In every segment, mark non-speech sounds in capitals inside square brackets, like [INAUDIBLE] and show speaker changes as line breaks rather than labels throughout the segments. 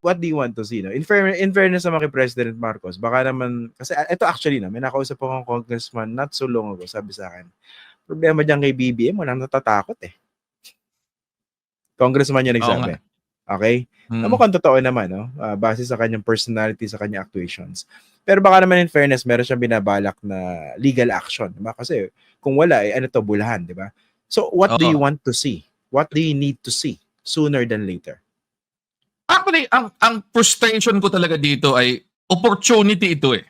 what do you want to see? No? In, fair, in fairness naman kay President Marcos, baka naman, kasi ah, ito actually na, may nakausap akong congressman not so long ago, sabi sa akin, problema dyan kay BBM, walang natatakot eh. Congressman niya nagsabi. Okay?
Hmm.
Na mukhang totoo naman, no? Ah, base sa kanyang personality, sa kanyang actuations. Pero baka naman in fairness, meron siyang binabalak na legal action. Diba? Kasi kung wala, eh, ano to, bulahan, di ba? So, what do
Oo.
you want to see? What do you need to see sooner than later?
Actually, ang, ang frustration ko talaga dito ay opportunity ito eh.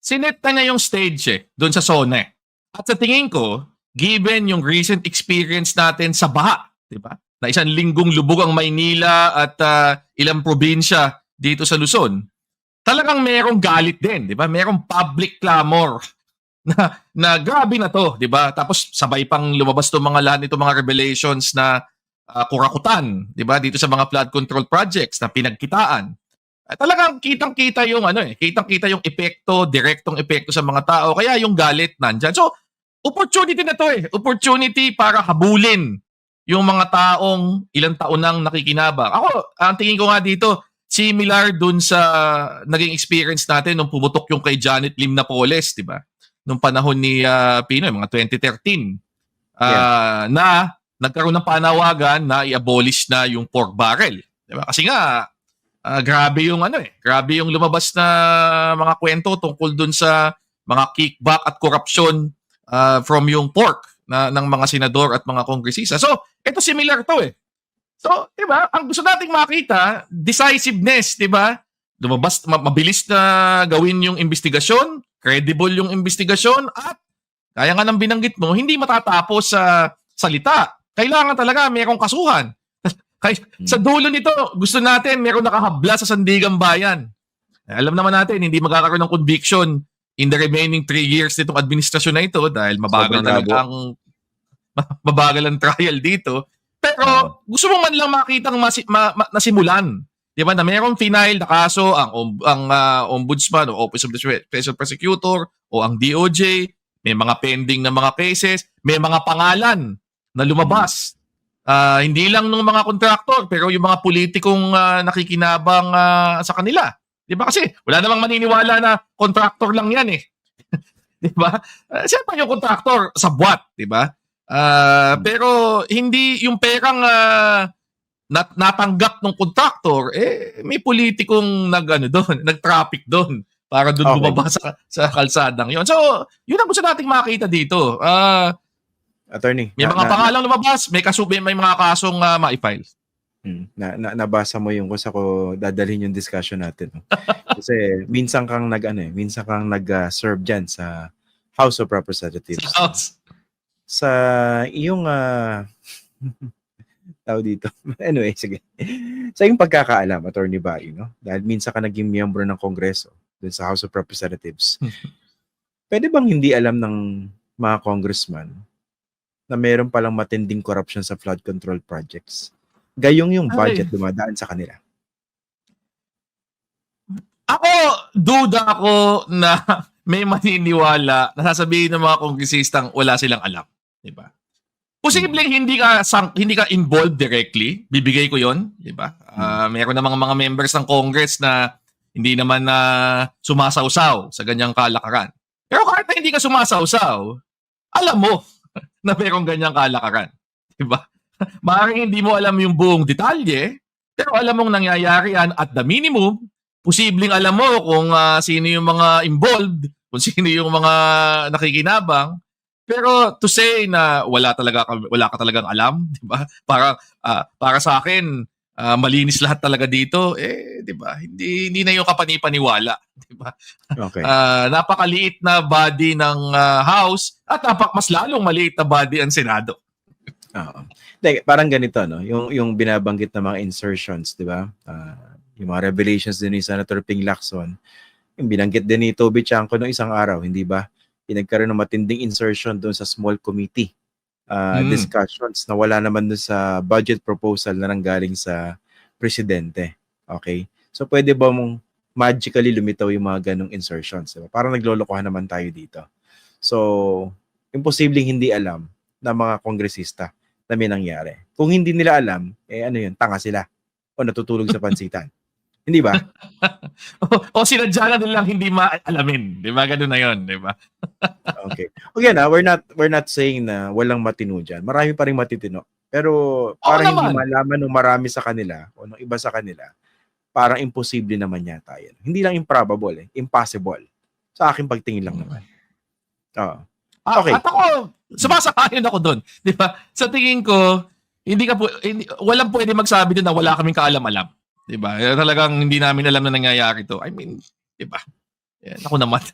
Sinet na niya yung stage eh, doon sa zona eh. At sa tingin ko, given yung recent experience natin sa baha, di ba? Na isang linggong lubog ang Maynila at ah, ilang probinsya dito sa Luzon, talagang merong galit din, di ba? Merong public clamor [LAUGHS] na, na grabe na to, di ba? Tapos sabay pang lumabas to mga lahat nito mga revelations na ah, kurakutan, 'di ba? Dito sa mga flood control projects na pinagkitaan. Ah, talagang kitang-kita yung ano eh, kitang-kita yung epekto, direktong epekto sa mga tao. Kaya yung galit nandyan. So, opportunity na to eh. Opportunity para habulin yung mga taong ilang taon nang nakikinabang. Ako, ang tingin ko nga dito, similar dun sa naging experience natin nung pumutok yung kay Janet Lim Napoles, di ba? Nung panahon ni ah, Pinoy, mga 2013. Ah, na nagkaroon ng panawagan na i-abolish na yung pork barrel. Di ba? Kasi nga, ah, grabe yung ano eh, grabe yung lumabas na mga kwento tungkol dun sa mga kickback at korupsyon ah, from yung pork na ng mga senador at mga kongresista. So, ito similar to eh. So, 'di ba? Ang gusto nating makita, decisiveness, 'di ba? Lumabas ma- mabilis na gawin yung investigasyon, credible yung investigasyon at kaya nga ng binanggit mo, hindi matatapos sa salita. Kailangan talaga mayroong kasuhan. [LAUGHS] Kay, sa dulo nito, gusto natin meron nakahabla sa Sandigang Bayan. Eh, Alam naman natin, hindi magkakaroon ng conviction in the remaining three years nitong administrasyon na ito dahil mabagal
Sobrang
talaga ang [LAUGHS] mabagal ang trial dito. Pero gusto mo man lang makita ng masi, ma, ma- nasimulan. Di ba? Na merong final na kaso ang, om- ang ah, ombudsman o Office of the Special Prosecutor o ang DOJ. May mga pending na mga cases. May mga pangalan na lumabas. Ah, hindi lang ng mga kontraktor pero yung mga politikong ah, nakikinabang ah, sa kanila. 'Di ba? Kasi wala namang maniniwala na kontraktor lang 'yan eh. [LAUGHS] 'Di ba? Uh, Siyempre yung kontraktor sa buwat, 'di ba? Ah, pero hindi yung perang ah, nat- natanggap ng kontraktor eh may politikong nag ano doon, [LAUGHS] nag-traffic doon para doon
Okay.
bumaba sa, sa kalsadang 'yon. So, yun ang gusto nating makita dito. Ah,
Attorney,
may
na-
mga
na-
pangalang lumabas, may kaso may mga kasong uh, ma-file.
Hmm, na, na, nabasa mo yung kung sa ko dadalhin yung discussion natin. no? [LAUGHS] Kasi minsan kang nag ano eh, minsan kang nag-serve diyan sa House of Representatives.
Sa house.
Sa iyong ah [LAUGHS] tao dito. anyway, sige. Sa iyong pagkakaalam, Attorney Bai, no? Dahil minsan ka naging miyembro ng Kongreso dun sa House of Representatives. [LAUGHS] Pwede bang hindi alam ng mga congressman na meron palang matinding corruption sa flood control projects? Gayong yung budget
Ay.
dumadaan sa kanila.
Ako, duda ako na [LAUGHS] may maniniwala na sasabihin ng mga kongresistang wala silang alam. Di ba? Posibleng hindi ka sang, hindi ka involved directly. Bibigay ko 'yon, di ba? Ah, meron namang mga members ng Congress na hindi naman na sumasawsaw sa ganyang kalakaran. Pero kahit na hindi ka sumasawsaw, alam mo [LAUGHS] na merong ganyang kalakaran. Di ba? [LAUGHS] Maaaring hindi mo alam yung buong detalye, pero alam mong nangyayari yan at the minimum, posibleng alam mo kung ah, sino yung mga involved, kung sino yung mga nakikinabang. Pero to say na wala talaga wala ka talagang alam, 'di ba? Para ah, para sa akin, ah, malinis lahat talaga dito, eh 'di ba? Hindi hindi na yung kapanipaniwala, [LAUGHS] 'di ba?
Okay.
Ah, napakaliit na body ng ah, House at napak mas lalong maliit na body ang Senado.
Oo. Hindi, parang ganito, no? Yung, yung binabanggit na mga insertions, di ba? Ah, yung mga revelations din ni Senator Ping Lacson, yung binanggit din ni Toby Chanco noong isang araw, hindi ba? Pinagkaroon ng matinding insertion doon sa small committee ah,
Mm.
discussions na wala naman doon sa budget proposal na nanggaling sa presidente. Okay? So, pwede ba mong magically lumitaw yung mga ganong insertions? Diba? Parang naglolokohan naman tayo dito. So, imposibleng hindi alam ng mga kongresista na may nangyari. Kung hindi nila alam, eh ano yun, tanga sila o natutulog sa [LAUGHS] pansitan. Hindi ba?
o, [LAUGHS] o sinadya na nilang hindi maalamin. Di ba? Ganun na yun. Di ba? [LAUGHS]
Okay. Okay na, we're not we're not saying na walang matino dyan. Marami pa rin matitino. Pero parang hindi malaman ng marami sa kanila o ng iba sa kanila, parang imposible naman yata yan. Hindi lang improbable eh, impossible. Sa aking pagtingin lang naman. Oo.
Ah,
Okay.
At ako, sumasakayon ako doon. Di ba? Sa tingin ko, hindi ka po, hindi, walang pwede magsabi doon na wala kaming kaalam-alam. Di ba? Eh, Talagang hindi namin alam na nangyayari to. I mean, di ba? Yan, ako naman.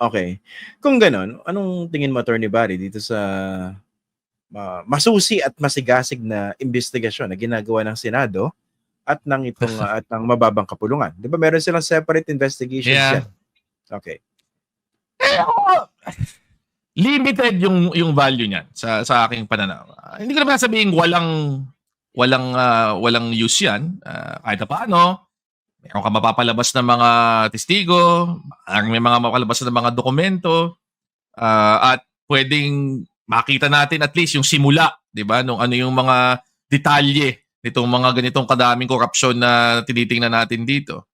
Okay. Kung ganon, anong tingin mo, Attorney Barry, dito sa ah, masusi at masigasig na investigasyon na ginagawa ng Senado at ng itong [LAUGHS] at ng mababang kapulungan? 'Di ba meron silang separate investigations
Yeah.
yan? Okay.
Eh, ako, limited yung yung value niyan sa sa aking pananaw. Ah, hindi ko naman sasabihin walang walang ah, walang use yan. Ah, kahit paano, meron ka mapapalabas ng mga testigo, maaaring may mga mapapalabas ng mga dokumento, ah, at pwedeng makita natin at least yung simula, 'di ba? Nung ano yung mga detalye nitong mga ganitong kadaming korupsyon na tinitingnan natin dito.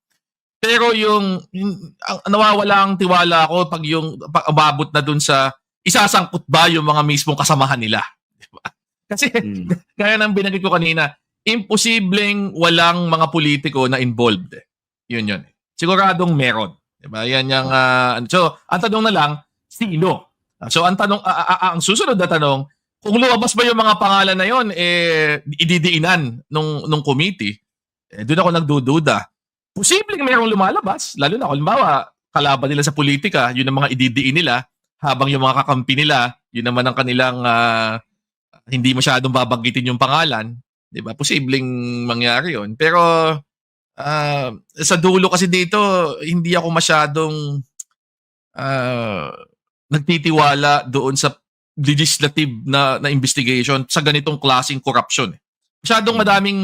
Pero yung, yung ang, nawawala ang tiwala ko pag yung pag umabot na dun sa isasangkot ba yung mga mismong kasamahan nila. Di ba? Kasi [LAUGHS]
Mm.
kaya nang binanggit ko kanina, imposibleng walang mga politiko na involved. eh. Yun yun. Siguradong meron. Diba? Yan yung, ano. so, ang tanong na lang, sino? So, ang tanong, ah, ah, ah, ang susunod na tanong, kung lumabas ba yung mga pangalan na yon eh, ididiinan nung, nung committee, eh, doon ako nagdududa. Posibleng merong lumalabas, lalo na kung halimbawa, kalaban nila sa politika, yun ang mga ididiin nila, habang yung mga kakampi nila, yun naman ang kanilang ah, hindi masyadong babanggitin yung pangalan, 'di ba? Posibleng mangyari 'yon. Pero ah, sa dulo kasi dito, hindi ako masyadong ah, nagtitiwala doon sa legislative na na investigation sa ganitong klaseng corruption. eh. Masyadong madaming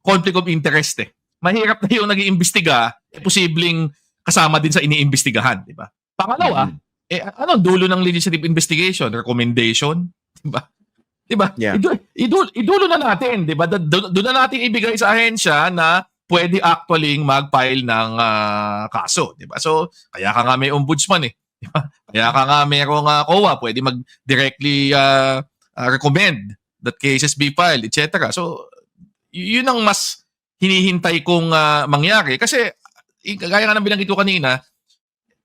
conflict of interest eh. Mahirap na yung nag-iimbestiga, eh, posibleng kasama din sa iniimbestigahan, di ba? Pangalawa,
Mm.
eh anong dulo ng legislative investigation? Recommendation? Di ba? Di ba?
Yeah.
Idu- idulo, idulo na natin, di ba? Do- do- Doon na natin ibigay sa ahensya na pwede actually mag-file ng ah, kaso, di ba? So, kaya ka nga may ombudsman eh. [LAUGHS] Di ba? Kaya ka nga merong uh, COA, pwede mag-directly ah, ah, recommend that cases be filed, etc. So, y- yun ang mas hinihintay kong ah, mangyari. Kasi, gaya nga ng binanggit ko kanina,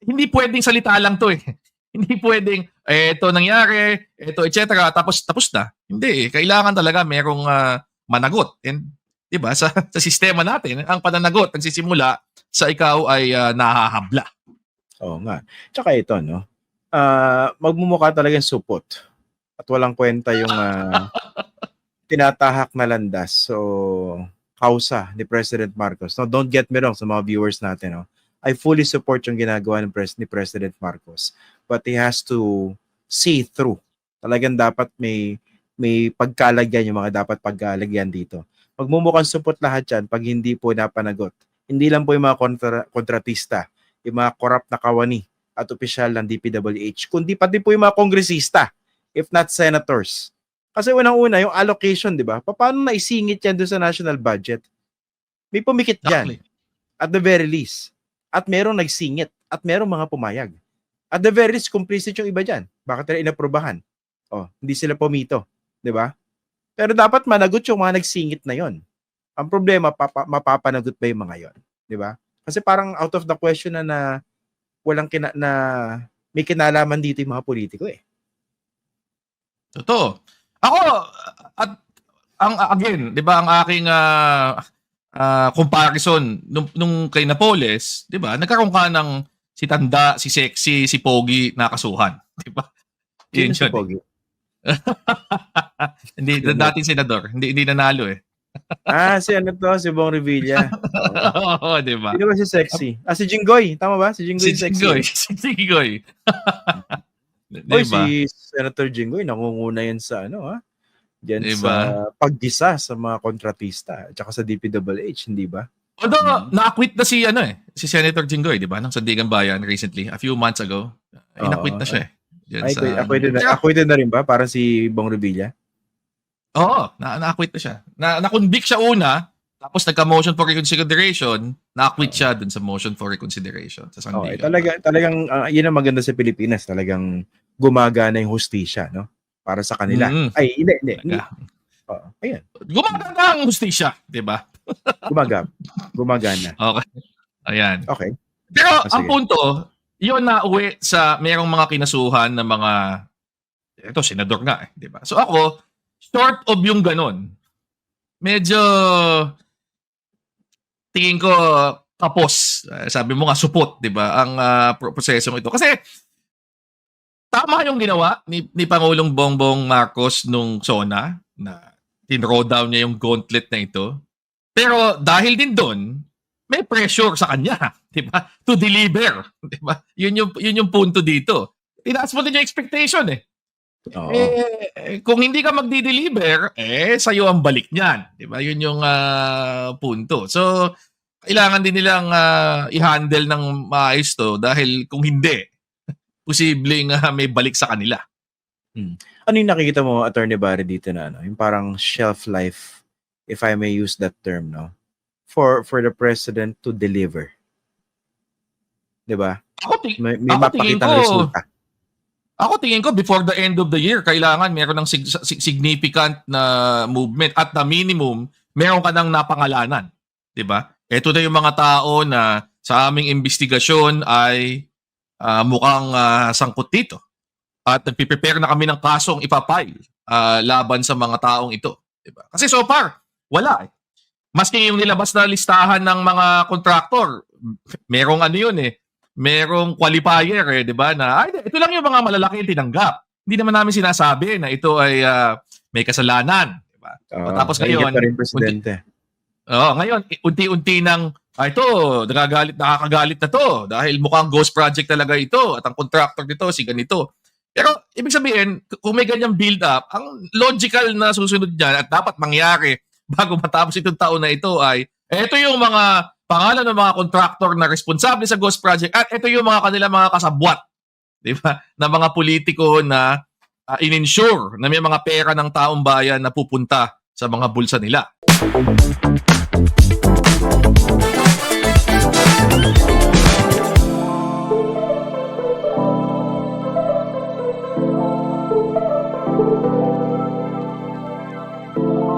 hindi pwedeng salita lang to eh. [LAUGHS] Hindi pwedeng, eh, ito nangyari, ito, etc. Tapos, tapos na. Hindi eh. Kailangan talaga merong ah, managot. And, di ba, sa, [LAUGHS] sa sistema natin, ang pananagot, nagsisimula sa ikaw ay ah, nahahabla.
Oo nga. Tsaka ito, no? Ah, magmumukha talaga yung supot. At walang kwenta yung ah, [LAUGHS] tinatahak na landas. So, kausa ni President Marcos. No, don't get me wrong sa mga viewers natin, no? I fully support yung ginagawa ng pres ni President Marcos. But he has to see through. Talagang dapat may may pagkalagyan yung mga dapat pagkalagyan dito. Magmumukhang supot lahat yan pag hindi po napanagot. Hindi lang po yung mga kontra- kontratista, yung mga corrupt na kawani at opisyal ng DPWH, kundi pati po yung mga kongresista, if not senators. Kasi unang-una, yung allocation, di ba? Pa- Paano naisingit yan doon sa national budget? May pumikit dyan,
Exactly.
at the very least. At merong nagsingit, at merong mga pumayag. At the very least, complicit yung iba dyan. Bakit nila inaprobahan? Oh, hindi sila pumito. Di ba? Pero dapat managot yung mga nagsingit na yon. Ang problema, papa, mapapanagot ba yung mga yon? Di ba? Kasi parang out of the question na, na walang kina, na may kinalaman dito yung mga politiko eh.
Totoo. Ako, at ang again, 'di ba, ang aking ah, ah, comparison nung, nung kay Napoles, 'di ba? Nagkaroon ka ng si Tanda, si Sexy, si Pogi nakasuhan, [LAUGHS] 'di ba? Yun
si. Pogi? [LAUGHS]
hindi dating senador, hindi hindi nanalo eh. [LAUGHS]
Ah, si ano to? Si Bong Revilla.
Oo, 'di ba?
Sino ba si Sexy? Ah, si Jinggoy. Tama ba? Si Jinggoy
Si
Sexy.
Jinggoy, si Jinggoy.
Oy,
'Di ba?
si Senator Jinggoy, nangunguna yan sa ano ha? Diyan
Diba?
sa paggisa sa mga kontratista at saka sa DPWH, hindi ba?
Although,
Mhm.
na-acquit na si ano eh, si Senator Jinggoy, 'di ba? Ng Sandigan Bayan recently, a few months ago. Ina-quit na siya eh. Diyan
Ay,
sa-
acquitted, na, acquitted na rin ba? Parang si Bong Revilla?
Oo, na na-acquit na siya. Na na-convict siya una, Tapos nagka-motion for reconsideration, na-acquit siya dun sa motion for reconsideration sa
Okay,
Sandigan.
talaga talagang ah, yun ang maganda sa Pilipinas, talagang gumagana yung hustisya, no? Para sa kanila.
Mm.
Ay, hindi, hindi. hindi.
Talaga.
Oo, ayan,
Gumaganda ang hustisya, di ba?
gumagana. gumagana.
Okay. Ayan.
Okay.
Pero
Ah,
ang
sige.
punto, yun na uwi sa merong mga kinasuhan ng mga ito senador nga eh, 'di ba? So ako, short of yung ganun. Medyo tingin ko tapos. Eh, Sabi mo nga supot, 'di ba? Ang pro- prosesong ito. Kasi tama yung ginawa ni, ni Pangulong Bongbong Marcos nung SONA na tinrow down niya yung gauntlet na ito. Pero dahil din doon, may pressure sa kanya, [LAUGHS] 'di ba? To deliver, [LAUGHS] 'di ba? Yun yung yun yung punto dito. Tinaas mo din yung expectation eh.
Oo.
Eh, kung hindi ka magdi-deliver, eh sa'yo ang balik niyan, 'di ba? Yun yung ah, punto. So kailangan din nilang ah, i-handle ng maayos to dahil kung hindi, [LAUGHS] posibleng ah, may balik sa kanila.
Ano yung nakikita mo, Attorney Barry, dito na, ano? Yung parang shelf life, if I may use that term, no? For for the president to deliver. 'Di ba?
Ako, ti-
May, may
Ako, tingin
mapakita
ko-
resulta.
Ako tingin ko before the end of the year kailangan meron ng sig- sig- significant na movement at the minimum meron ka ng napangalanan, 'di ba? Ito na yung mga tao na sa aming investigasyon ay ah, mukhang ah, sangkot dito. At nagpe-prepare na kami ng kasong ipapile ah, laban sa mga taong ito, 'di ba? Kasi so far wala eh. Maski yung nilabas na listahan ng mga contractor, merong ano yun eh, merong qualifier eh, 'di ba? Na ay ito lang yung mga malalaki yung tinanggap. Hindi naman namin sinasabi na ito ay ah, may kasalanan, 'di ba?
Oo,
tapos ngayon,
pa rin presidente.
Oo, ngayon i- unti-unti nang ah, ito, nagagalit nakakagalit na to dahil mukhang ghost project talaga ito at ang contractor nito si ganito. Pero ibig sabihin, kung may ganyang build up, ang logical na susunod niyan at dapat mangyari [LAUGHS] bago matapos itong taon na ito ay ito yung mga pangalan ng mga contractor na responsable sa ghost project at ito yung mga kanila mga kasabwat, di ba? Na mga politiko na ah, in-ensure na may mga pera ng taong bayan na pupunta sa mga bulsa nila.